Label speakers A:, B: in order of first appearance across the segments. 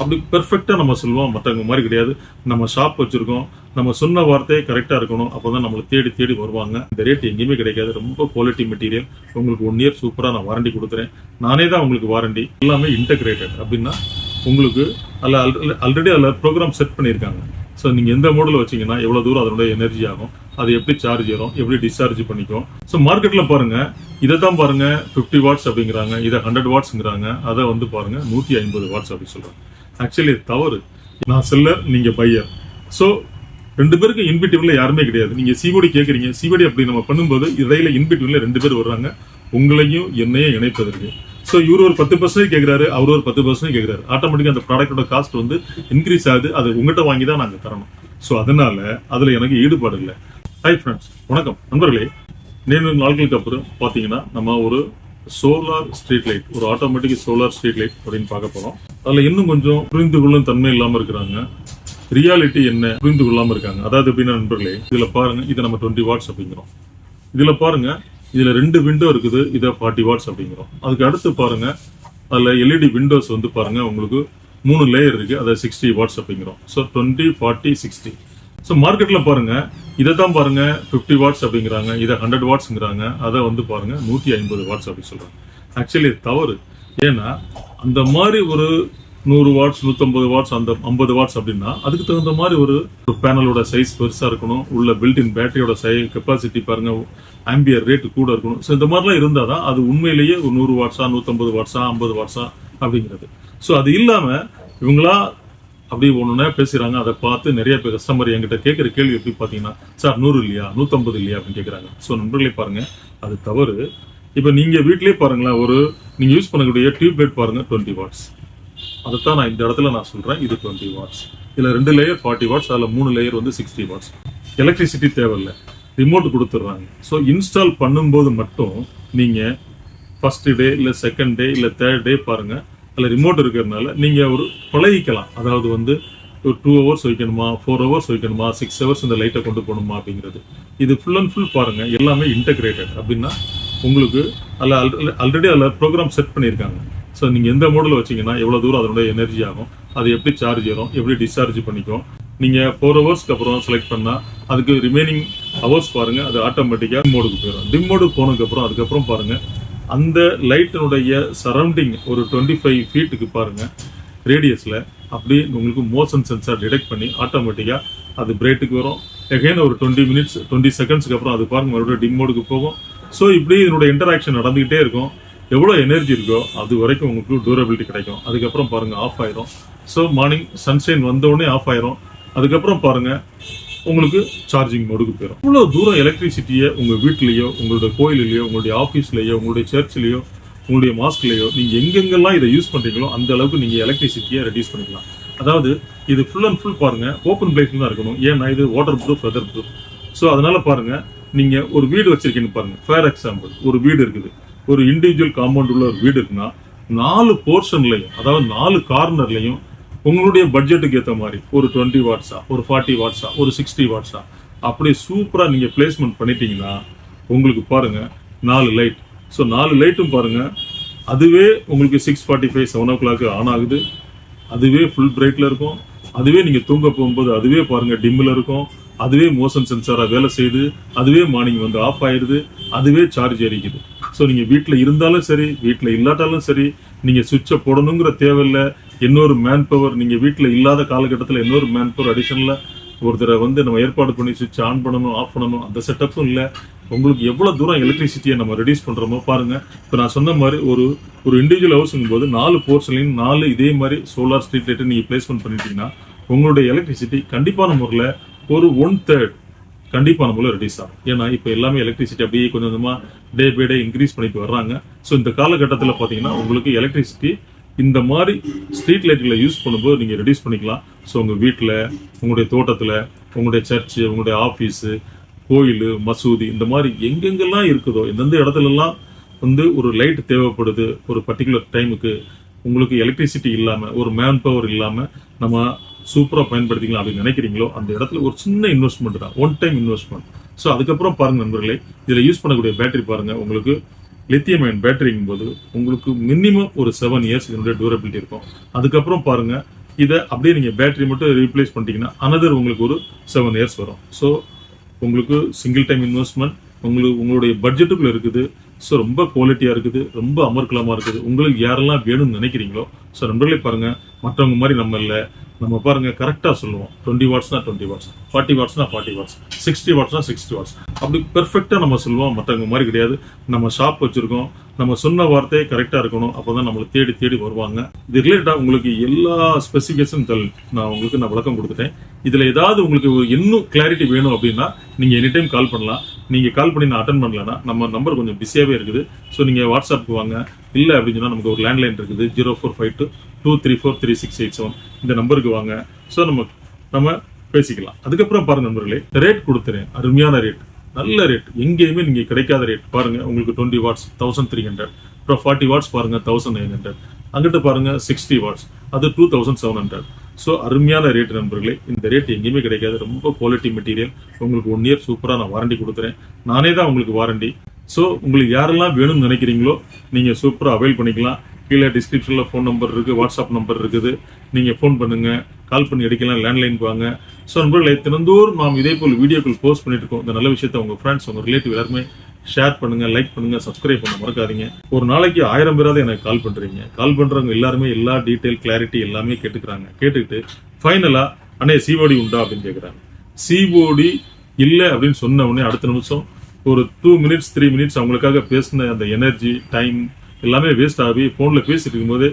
A: அப்படி பெர்ஃபெக்டாக நம்ம சொல்லுவோம். மற்றவங்க மாதிரி கிடையாது. நம்ம ஷாப் வச்சுருக்கோம். நம்ம சொன்ன வார்த்தையே கரெக்டாக இருக்கணும். அப்போ தான் நம்மளை தேடி தேடி வருவாங்க. இந்த ரேட் எங்கேயுமே கிடைக்காது. ரொம்ப குவாலிட்டி மெட்டீரியல் உங்களுக்கு ஒன் இயர் சூப்பராக நான் வாரண்டி கொடுக்குறேன். நானே தான் உங்களுக்கு வாரண்டி எல்லாமே இன்டகிரேட்டட் அப்படின்னா உங்களுக்கு அதில் ஆல்ரெடி அதில் ப்ரோக்ராம் செட் பண்ணியிருக்காங்க. ஸோ நீங்கள் எந்த மாடல் வச்சீங்கன்னா எவ்வளோ தூரம் அதனுடைய எனர்ஜி ஆகும். அது எப்படி சார்ஜ் ஏறும்? எப்படி டிஸ்சார்ஜ் பண்ணிக்கும்? ஸோ மார்க்கெட்டில் பாருங்கள் இதை தான் பாருங்க. ஃபிஃப்டி வாட்ஸ் அப்படிங்கிறாங்க. இதை ஹண்ட்ரட் வாட்ஸ்ங்கிறாங்க அதை வந்து பாருங்க. நூற்றி ஐம்பது வாட்ஸ் அப்படி சொல்கிறாங்க ஆக்சுவலி தவறு. நான் செல்லர் நீங்கள் பையர் ஸோ ரெண்டு பேருக்கு இன்பிட்டிவ்ல யாருமே கிடையாது. நீங்க சிஓடி கேட்குறீங்க சிஓடி அப்படி நம்ம பண்ணும்போது இடையில இன்பிட்டிவ்ல ரெண்டு பேர் வர்றாங்க. உங்களையும் என்னையும் இணைப்பதற்கு. ஸோ இவர் ஒரு பத்து பர்சன்டேஜ் கேட்குறாரு அவர் ஒரு பத்து பர்சன்டேஜ் கேட்குறாரு ஆட்டோமேட்டிக்காக அந்த ப்ராடக்ட்டோட காஸ்ட் வந்து இன்க்ரீஸ் ஆகுது. அது உங்கள்கிட்ட வாங்கி தான் நாங்கள் தரணும். ஸோ அதனால அதில் எனக்கு ஈடுபாடு இல்லை. ஹாய் ஃப்ரெண்ட்ஸ் வணக்கம். நண்பர்களே நேற்று நாட்களுக்கு அப்புறம் பார்த்தீங்கன்னா நம்ம ஒரு சோலார் ஸ்ட்ரீட் லைட் ஒரு ஆட்டோமேட்டிக் சோலார் ஸ்ட்ரீட் லைட் அப்படின்னு பார்க்க போகிறோம் அதில் இன்னும் கொஞ்சம் புரிந்து கொள்ளும் தன்மை இல்லாமல் இருக்கிறாங்க. ரியாலிட்டி என்ன? புரிந்து கொள்ளாமல் இருக்காங்க. அதாவது எப்படின்னா நண்பர்களே இதில் பாருங்க இதை நம்ம டுவெண்ட்டி வாட்ஸ் அப்படிங்கிறோம். இதில் பாருங்க இதில் ரெண்டு விண்டோ இருக்குது இதை ஃபார்ட்டி வாட்ஸ் அப்படிங்கிறோம். அதுக்கு அடுத்து பாருங்கள் அதில் எல்இடி விண்டோஸ் வந்து பாருங்கள் உங்களுக்கு மூணு லேயர் இருக்குது அதை சிக்ஸ்டி வாட்ஸ் அப்படிங்கிறோம். So twenty forty sixty so மார்க்கெட்டில் பாருங்கள் இதை தான் பாருங்க ஃபிஃப்டி வாட்ஸ் அப்படிங்கிறாங்க இதை ஹண்ட்ரட் வாட்ஸ்ங்கிறாங்க அதை வந்து பாருங்க நூற்றி ஐம்பது வாட்ஸ் அப்படின்னு சொல்கிறாங்க ஆக்சுவலி தவறு. ஏன்னா அந்த மாதிரி ஒரு நூறு வாட்ஸ் நூற்றம்பது வாட்ஸ் அந்த ஐம்பது வாட்ஸ் அப்படின்னா அதுக்கு தகுந்த மாதிரி ஒரு பேனலோட சைஸ் பெருசாக இருக்கணும். உள்ள பில்டின் பேட்டரியோட சை கெப்பாசிட்டி பாருங்க ஆம்பியர் ரேட்டு கூட இருக்கணும். ஸோ இந்த மாதிரிலாம் இருந்தால் தான் அது உண்மையிலேயே ஒரு நூறு வாட்ஸா நூற்றம்பது வாட்ஸா ஐம்பது வாட்ஸா அப்படிங்கிறது. ஸோ அது இல்லாமல் இவங்களா அப்படி ஒன்றுனா பேசுகிறாங்க அதை பார்த்து நிறைய பேர் கஸ்டமர் என்கிட்ட கேட்குற கேள்வி எப்படி பார்த்தீங்கன்னா சார் நூறு இல்லையா? நூற்றம்பது இல்லையா? அப்படின்னு கேட்குறாங்க ஸோ நண்பர்களே பாருங்கள் அது தவறு. இப்போ நீங்கள் வீட்டிலேயே பாருங்களேன் ஒரு நீங்கள் யூஸ் பண்ணக்கூடிய டியூப் லைட் டுவெண்ட்டி வாட்ஸ் அதைத்தான் நான் இந்த இடத்துல நான் சொல்கிறேன் இது டுவெண்ட்டி வாட்ஸ் இதில் ரெண்டு லேயர் ஃபார்ட்டி வாட்ஸ் அதில் மூணு லேயர் வந்து சிக்ஸ்டி வாட்ஸ் எலக்ட்ரிசிட்டி தேவையில்லை. ரிமோட் கொடுத்துட்றாங்க. ஸோ இன்ஸ்டால் பண்ணும்போது மட்டும் நீங்கள் ஃபஸ்ட்டு டே இல்லை செகண்ட் டே இல்லை தேர்ட் டே பாருங்க. அதில் ரிமோட் இருக்கிறதுனால நீங்கள் ஒரு பழகிக்கலாம். அதாவது வந்து ஒரு டூ ஹவர்ஸ் வைக்கணுமா ஃபோர் ஹவர்ஸ் வைக்கணுமா சிக்ஸ் ஹவர்ஸ் இந்த லைட்டை கொண்டு போகணுமா அப்படிங்கிறது. இது ஃபுல் அண்ட் ஃபுல் பாருங்கள் எல்லாமே இன்டகிரேட்டட் அப்படின்னா உங்களுக்கு அதில் ஆல்ரெடி அதில் ப்ரோக்ராம் செட் பண்ணியிருக்காங்க. ஸோ நீங்கள் எந்த மோடில் வச்சீங்கன்னா எவ்வளோ தூரம் அதனுடைய எனர்ஜி ஆகும் அது எப்படி சார்ஜ் ஏறும் எப்படி டிஸ்சார்ஜ் பண்ணிக்கும். நீங்கள் ஃபோர் ஹவர்ஸ்க்கு அப்புறம் செலக்ட் பண்ணால் அதுக்கு ரிமைனிங் ஹவர்ஸ் பாருங்கள் அது ஆட்டோமேட்டிக்காக மோடுக்கு போயிடும். டிம் மோடுக்கு போனதுக்கப்புறம் அதுக்கப்புறம் பாருங்கள் அந்த லைட்டினுடைய சரௌண்டிங் ஒரு டுவெண்ட்டி ஃபைவ் ஃபீட்டுக்கு பாருங்கள் ரேடியஸில் அப்படி உங்களுக்கு மோஷன் சென்சார் டிடெக்ட் பண்ணி ஆட்டோமேட்டிக்காக அது பிரேட்டுக்கு வரும். எகைன் ஒரு டுவெண்ட்டி மினிட்ஸ் டுவெண்ட்டி செகண்ட்ஸ்க்கு அப்புறம் அது பாருங்கள் மறுபடியும் டிம் மோடுக்கு போகும். ஸோ இப்படி இதனுடைய இன்டராக்ஷன் நடந்துக்கிட்டே இருக்கும். எவ்வளோ எனர்ஜி இருக்கோ அது வரைக்கும் உங்களுக்கு டூரபிலிட்டி கிடைக்கும். அதுக்கப்புறம் பாருங்க ஆஃப் ஆயிரும். ஸோ மார்னிங் சன்ஷைன் வந்த உடனே ஆஃப் ஆயிரும். அதுக்கப்புறம் பாருங்க உங்களுக்கு சார்ஜிங் மோடுக்கு போயிடும் இவ்வளோ தூரம் எலக்ட்ரிசிட்டியை உங்கள் வீட்லேயோ உங்களுடைய கோயிலையோ உங்களுடைய ஆஃபீஸ்லேயோ உங்களுடைய சர்ச்லேயோ உங்களுடைய மாஸ்க்லேயோ நீங்கள் எங்கெங்கெல்லாம் இதை யூஸ் பண்ணுறீங்களோ அந்த அளவுக்கு நீங்கள் எலக்ட்ரிசிட்டியை ரெடியூஸ் பண்ணிக்கலாம். அதாவது இது ஃபுல் அண்ட் ஃபுல் பாருங்கள் ஓப்பன் பிளேஸில் தான் இருக்கணும். ஏன்னா இது water proof weather proof so அதனால் பாருங்கள் நீங்க ஒரு வீடு வச்சிருக்கீங்கன்னு பாருங்க. ஃபார் எக்ஸாம்பிள் ஒரு வீடு இருக்குது. ஒரு இண்டிவிஜுவல் காம்பவுண்ட் உள்ள ஒரு வீடு இருக்குன்னா நாலு போர்ஷன்லையும் அதாவது நாலு கார்னர்லையும் உங்களுடைய பட்ஜெட்டுக்கு ஏற்ற மாதிரி ஒரு டுவெண்ட்டி வாட்ஸா ஒரு ஃபார்ட்டி வாட்ஸா ஒரு சிக்ஸ்டி வாட்ஸா அப்படியே சூப்பராக நீங்கள் பிளேஸ்மெண்ட் பண்ணிட்டீங்கன்னா உங்களுக்கு பாருங்கள் நாலு லைட் ஸோ நாலு லைட்டும் பாருங்கள் அதுவே உங்களுக்கு six forty five seven o'clock on ஆகுது. அதுவே ஃபுல் பிரைட்டில் இருக்கும். அதுவே நீங்கள் தூங்க போகும்போது அதுவே பாருங்கள் டிம்மில் இருக்கும். அதுவே மோஷன் சென்சாராக வேலை செய்யுது அதுவே மார்னிங் வந்து ஆஃப் ஆயிடுது அதுவே சார்ஜ் எரிக்குது ஸோ நீங்கள் வீட்டில் இருந்தாலும் சரி வீட்டில் இல்லாட்டாலும் சரி நீங்கள் சுவிட்சை போடணுங்கிற தேவையில்லை. இன்னொரு மேன் பவர் நீங்கள் வீட்டில் இல்லாத காலகட்டத்தில் இன்னொரு மேன் பவர் அடிஷனில் ஒருத்தரை வந்து நம்ம ஏற்பாடு பண்ணி சுவிட்ச் ஆன் பண்ணணும் ஆஃப் பண்ணணும் அந்த செட்டப்பும் இல்லை. உங்களுக்கு எவ்வளோ தூரம் எலக்ட்ரிசிட்டியை நம்ம ரெடியூஸ் பண்ணுறோமோ பாருங்கள் இப்போ நான் சொன்ன மாதிரி ஒரு ஒரு இண்டிவிஜுவல் ஹவுஸுங்கும் போது நாலு போர்ஸ்லையும் நாலு இதே மாதிரி சோலார் ஸ்ட்ரீட் லைட்டை நீங்கள் பிளேஸ்மெண்ட் பண்ணிட்டீங்கன்னா உங்களுடைய எலக்ட்ரிசிட்டி கண்டிப்பான முறையில் ஒரு ஒன் தேர்ட் கண்டிப்பாக முறையில் ரெடியூஸ் ஆகும். ஏன்னா இப்போ எல்லாமே எலக்ட்ரிசிட்டி அப்படியே கொஞ்சம் கொஞ்சமாக டே பை டே இன்க்ரீஸ் பண்ணிட்டு வர்றாங்க. ஸோ இந்த காலகட்டத்தில் பார்த்தீங்கன்னா உங்களுக்கு எலக்ட்ரிசிட்டி இந்த மாதிரி ஸ்ட்ரீட் லைட்டில் யூஸ் பண்ணும்போது நீங்கள் ரெடியூஸ் பண்ணிக்கலாம். ஸோ உங்கள் வீட்டில் உங்களுடைய தோட்டத்தில் உங்களுடைய சர்ச்சு உங்களுடைய ஆஃபீஸு கோயில் மசூதி இந்த மாதிரி எங்கெங்கெல்லாம் இருக்குதோ எந்தெந்த இடத்துலலாம் வந்து ஒரு லைட் தேவைப்படுது ஒரு பர்டிகுலர் டைமுக்கு உங்களுக்கு எலக்ட்ரிசிட்டி இல்லாமல் ஒரு மேன் பவர் இல்லாமல் நம்ம சூப்பராக பயன்படுத்திக்கலாம் அப்படின்னு நினைக்கிறீங்களோ அந்த இடத்துல ஒரு சின்ன இன்வெஸ்ட்மெண்ட் தான். ஒன் டைம் இன்வெஸ்ட்மெண்ட் ஸோ அதுக்கப்புறம் பாருங்க நண்பர்களே இதில் யூஸ் பண்ணக்கூடிய பேட்டரி பாருங்க. உங்களுக்கு லித்தியம் அயன் பேட்டரிங்கும் போது உங்களுக்கு மினிமம் ஒரு செவன் இயர்ஸ் இதனுடைய டியூரபிலிட்டி இருக்கும். அதுக்கப்புறம் பாருங்க இதை அப்படியே நீங்கள் பேட்டரி மட்டும் ரீப்ளேஸ் பண்ணிட்டீங்கன்னா அனதர் உங்களுக்கு ஒரு செவன் இயர்ஸ் வரும். ஸோ உங்களுக்கு சிங்கிள் டைம் இன்வெஸ்ட்மெண்ட் உங்களுக்கு உங்களுடைய பட்ஜெட்டுக்குள்ளே இருக்குது. ஸோ ரொம்ப குவாலிட்டியாக இருக்குது ரொம்ப அமர்க்கலமாக இருக்குது. உங்களுக்கு யாரெல்லாம் வேணும்னு நினைக்கிறீங்களோ ஸோ நண்பர்களே பாருங்கள் மற்றவங்க மாதிரி நம்ம இல்லை. நம்ம பாருங்க கரெக்டாக சொல்லுவோம். டுவெண்ட்டி வாட்ஸ்னா டுவெண்ட்டி வாட்ஸ் ஃபார்ட்டி வாட்ஸ்னா ஃபார்ட்டி வாட்ஸ் சிக்ஸ்டி வாட்ஸ்னா சிக்ஸ்டி வாட்ஸ் அப்படி பெர்ஃபெக்டாக நம்ம சொல்லுவோம். மற்றவங்க மாதிரி கிடையாது. நம்ம ஷாப் வச்சுருக்கோம். நம்ம சொன்ன வார்த்தையே கரெக்டாக இருக்கணும். அப்போ தான் நம்மளை தேடி தேடி வருவாங்க. இது ரிலேட்டடாக உங்களுக்கு எல்லா ஸ்பெசிஃபிகேஷன் தல் நான் உங்களுக்கு நான் விளக்கம் கொடுத்துட்டேன். இதில் ஏதாவது உங்களுக்கு இன்னும் கிளாரிட்டி வேணும் அப்படின்னா நீங்கள் எனி டைம் கால் பண்ணலாம். நீங்கள் கால் பண்ணி நான் அட்டன் பண்ணலன்னா நம்ம நம்பர் கொஞ்சம் பிஸியாகவே இருக்குது. ஸோ நீங்கள் வாட்ஸ்அப்புக்கு வாங்க. இல்லை அப்படின்னு சொன்னால் நமக்கு ஒரு லேண்ட்லைன் இருக்குது. Zero four five two two three four three six eight seven இந்த நம்பருக்கு வாங்க. ஸோ நம்ம நம்ம பேசிக்கலாம். அதுக்கப்புறம் பாருங்க நண்பர்களே ரேட் கொடுத்துறேன். அருமையான ரேட் நல்ல ரேட் எங்கேயுமே நீங்கள் கிடைக்காத ரேட் பாருங்க உங்களுக்கு twenty watts thousand three hundred அப்புறம் ஃபார்ட்டி வாட்ஸ் பாருங்க தௌசண்ட் நைன் ஹண்ட்ரட் அங்கிட்ட பாருங்க சிக்ஸ்டி வாட்ஸ் அது two thousand seven hundred so அருமையான ரேட் நண்பர்களே. இந்த ரேட் எங்கேயுமே கிடைக்காது. ரொம்ப குவாலிட்டி மெட்டீரியல் உங்களுக்கு ஒன் இயர் சூப்பராக நான் வாரண்டி கொடுத்துறேன். நானே தான் உங்களுக்கு வாரண்டி ஸோ உங்களுக்கு யாரெல்லாம் வேணும்னு நினைக்கிறீங்களோ நீங்கள் சூப்பராக அவைல் பண்ணிக்கலாம். கீழே டிஸ்கிரிப்ஷனில் ஃபோன் நம்பர் இருக்குது வாட்ஸ்அப் நம்பர் இருக்குது. நீங்கள் ஃபோன் பண்ணுங்கள் கால் பண்ணி அடிக்கலாம் லேண்ட்லைன் வாங்க. ஸோ நண்பர்களே தினந்தோறும் நாம் இதே போல் வீடியோக்கள் போஸ்ட் பண்ணிட்டு இருக்கோம். இந்த நல்ல விஷயத்தை உங்கள் ஃப்ரெண்ட்ஸ் உங்கள் ரிலேட்டிவ் எல்லாருமே ஷேர் பண்ணுங்க லைக் பண்ணுங்கள் சப்ஸ்கிரைப் பண்ண மறக்காதீங்க. ஒரு நாளைக்கு ஆயிரம் பேராவது எனக்கு கால் பண்ணுறீங்க கால் பண்ணுறவங்க எல்லாருமே எல்லா டீட்டெயில் கிளாரிட்டி எல்லாமே கேட்டுக்கிறாங்க. கேட்டுக்கிட்டு ஃபைனலாக அண்ணே சிஓடி உண்டா? அப்படின்னு கேட்குறாங்க சிஓடி இல்லை அப்படின்னு சொன்ன உடனே அடுத்த நிமிஷம் ஒரு டூ மினிட்ஸ் த்ரீ மினிட்ஸ் அவங்களுக்காக பேசின அந்த எனர்ஜி டைம் எல்லாமே வேஸ்ட் ஆகி ஃபோனில் பேசிட்டு இருக்கும்போது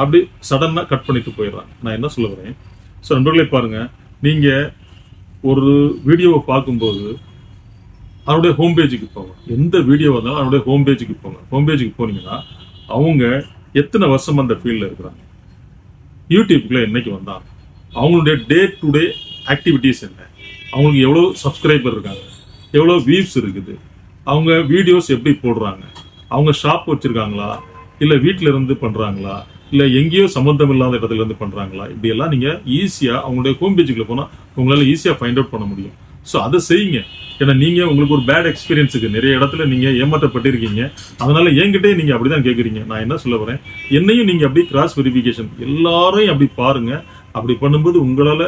A: அப்படி சடனாக கட் பண்ணிட்டு போயிடுறான். நான் என்ன சொல்ல வரேன்? ஸோ நண்பர்களே பாருங்கள் நீங்கள் ஒரு வீடியோவை பார்க்கும்போது அவனுடைய ஹோம் பேஜுக்கு போங்க. எந்த வீடியோ வந்தாலும் அவனுடைய ஹோம் பேஜுக்கு போங்க. ஹோம் பேஜுக்கு போனீங்கன்னா அவங்க எத்தனை வருஷம் அந்த ஃபீல்டில் இருக்கிறாங்க? யூடியூப்குள்ளே என்னைக்கு வந்தாங்க? அவங்களுடைய டே டு டே ஆக்டிவிட்டீஸ் என்ன? அவங்களுக்கு எவ்வளோ சப்ஸ்கிரைபர் இருக்காங்க? எவ்வளோ வியூஸ் இருக்குது? அவங்க வீடியோஸ் எப்படி போடுறாங்க? அவங்க ஷாப் வச்சுருக்காங்களா? இல்லை வீட்டில் இருந்து பண்ணுறாங்களா இல்லை எங்கேயோ சம்மந்தம் இல்லாத இடத்துல இருந்து பண்ணுறாங்களா இப்படி எல்லாம் ஈஸியாக அவங்களுடைய ஹோம் பேஜுக்குள்ள போனால் உங்களால் ஈஸியாக ஃபைண்ட் அவுட் பண்ண முடியும். ஸோ அதை செய்யுங்க. ஏன்னா நீங்கள் உங்களுக்கு ஒரு பேட் எக்ஸ்பீரியன்ஸுக்கு நிறைய இடத்துல நீங்கள் ஏமாற்றப்பட்டிருக்கீங்க. அதனால் என்கிட்டே நீங்கள் அப்படி தான் கேட்குறீங்க நான் என்ன சொல்ல வரேன்? என்னையும் நீங்கள் அப்படி கிராஸ் வெரிஃபிகேஷன் எல்லாரையும் அப்படி பாருங்கள் அப்படி பண்ணும்போது உங்களால்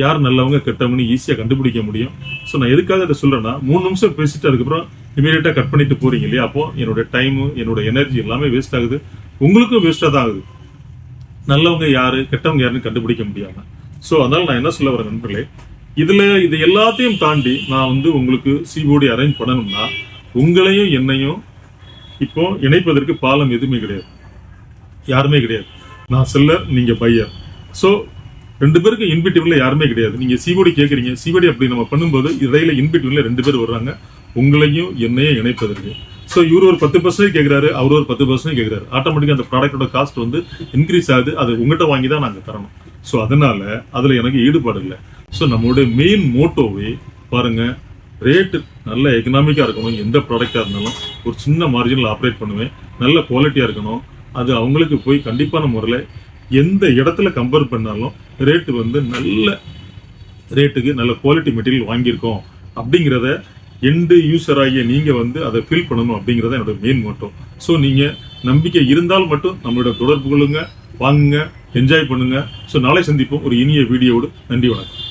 A: யார் நல்லவங்க கெட்டவங்கன்னு ஈஸியாக கண்டுபிடிக்க முடியும். ஸோ நான் எதுக்காக இதை சொல்கிறேன்னா மூணு நிமிஷம் பேசிட்டு அதுக்கப்புறம் இமீடியட்டாக கட் பண்ணிட்டு போகிறீங்க இல்லையா? அப்போ என்னோட டைமு என்னோட எனர்ஜி எல்லாமே வேஸ்ட் ஆகுது. உங்களுக்கும் வேஸ்ட்டாக தான் ஆகுது. நல்லவங்க யார் கெட்டவங்க யாருன்னு கண்டுபிடிக்க முடியாமல் ஸோ அதனால் நான் என்ன சொல்ல வரேன் நண்பர்களே இதில் இது எல்லாத்தையும் தாண்டி நான் வந்து உங்களுக்கு சிஓடி அரேஞ்ச் பண்ணணும்னா உங்களையும் என்னையும் இப்போ இணைப்பதற்கு பாலம் எதுவுமே கிடையாது. யாருமே கிடையாது. நான் செல்லர் நீங்கள் பையர் ஸோ ரெண்டு பேருக்கு இன்பிட்வீன்ல யாருமே கிடையாது. நீங்க சிஓடி கேட்குறீங்க சிஓடி அப்படி நம்ம பண்ணும்போது இடையில இன்பிட்வீன்ல ரெண்டு பேர் வர்றாங்க. உங்களையும் என்னையும் இணைப்பதற்கு. ஸோ இவர் ஒரு பத்து பர்சன்ட் கேட்குறாரு அவர் ஒரு பத்து பர்சன்ட் கேட்குறாரு ஆட்டோமேட்டிக்காக அந்த ப்ராடக்டோட காஸ்ட் வந்து இன்க்ரீஸ் ஆகுது. அது உங்கள்கிட்ட வாங்கி தான் நாங்கள் தரணும். ஸோ அதனால அதில் எனக்கு ஈடுபாடு இல்லை. ஸோ நம்மளுடைய மெயின் மோட்டோவே பாருங்க ரேட்டு நல்ல எக்கனாமிக்காக இருக்கணும். எந்த ப்ராடக்டாக இருந்தாலும் ஒரு சின்ன மார்ஜினில் ஆப்ரேட் பண்ணுவேன். நல்ல குவாலிட்டியாக இருக்கணும். அது அவங்களுக்கு போய் கண்டிப்பான முறையில் எந்த இடத்துல கம்பேர் பண்ணாலும் ரேட்டு வந்து நல்ல ரேட்டுக்கு நல்ல குவாலிட்டி மெட்டீரியல் வாங்கியிருக்கோம். அப்படிங்கிறத எண்டு யூசர் ஆகிய நீங்கள் வந்து அதை ஃபில் பண்ணணும் அப்படிங்கிறத என்னோட மெயின் மோட்டோ ஸோ நீங்கள் நம்பிக்கை இருந்தால் மட்டும் நம்மளோட தொடர்பு கொள்ளுங்க வாங்குங்க என்ஜாய் பண்ணுங்க. ஸோ நாளை சந்திப்போம். ஒரு இனிய வீடியோடு நன்றி வணக்கம்.